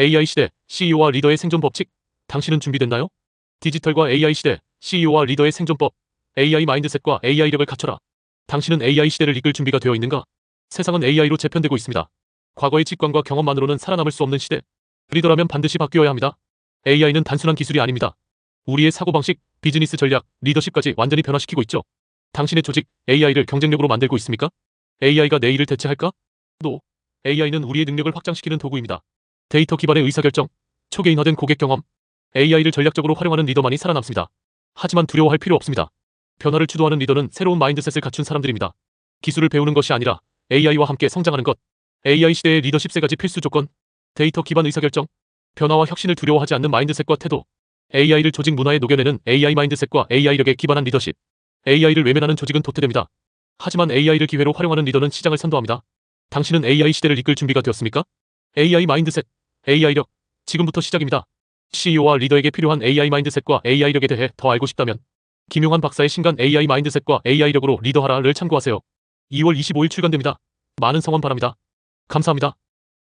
AI 시대 CEO와 리더의 생존 법칙. 당신은 준비됐나요? 디지털과 AI 시대 CEO와 리더의 생존법. AI 마인드셋과 AI력을 갖춰라. 당신은 AI 시대를 이끌 준비가 되어 있는가? 세상은 AI로 재편되고 있습니다. 과거의 직관과 경험만으로는 살아남을 수 없는 시대. 리더라면 반드시 바뀌어야 합니다. AI는 단순한 기술이 아닙니다. 우리의 사고방식, 비즈니스 전략, 리더십까지 완전히 변화시키고 있죠. 당신의 조직, AI를 경쟁력으로 만들고 있습니까? AI가 내 일을 대체할까? 노. AI는 우리의 능력을 확장시키는 도구입니다. 데이터 기반의 의사결정, 초개인화된 고객 경험, AI를 전략적으로 활용하는 리더만이 살아남습니다. 하지만 두려워할 필요 없습니다. 변화를 주도하는 리더는 새로운 마인드셋을 갖춘 사람들입니다. 기술을 배우는 것이 아니라 AI와 함께 성장하는 것. AI 시대의 리더십 세 가지 필수 조건. 데이터 기반 의사결정, 변화와 혁신을 두려워하지 않는 마인드셋과 태도. AI를 조직 문화에 녹여내는 AI 마인드셋과 AI력에 기반한 리더십. AI를 외면하는 조직은 도태됩니다. 하지만 AI를 기회로 활용하는 리더는 시장을 선도합니다. 당신은 AI 시대를 이끌 준비가 되었습니까? AI 마인드셋, AI력, 지금부터 시작입니다. CEO와 리더에게 필요한 AI 마인드셋과 AI력에 대해 더 알고 싶다면 김용환 박사의 신간 AI 마인드셋과 AI력으로 리더하라를 참고하세요. 2월 25일 출간됩니다. 많은 성원 바랍니다. 감사합니다.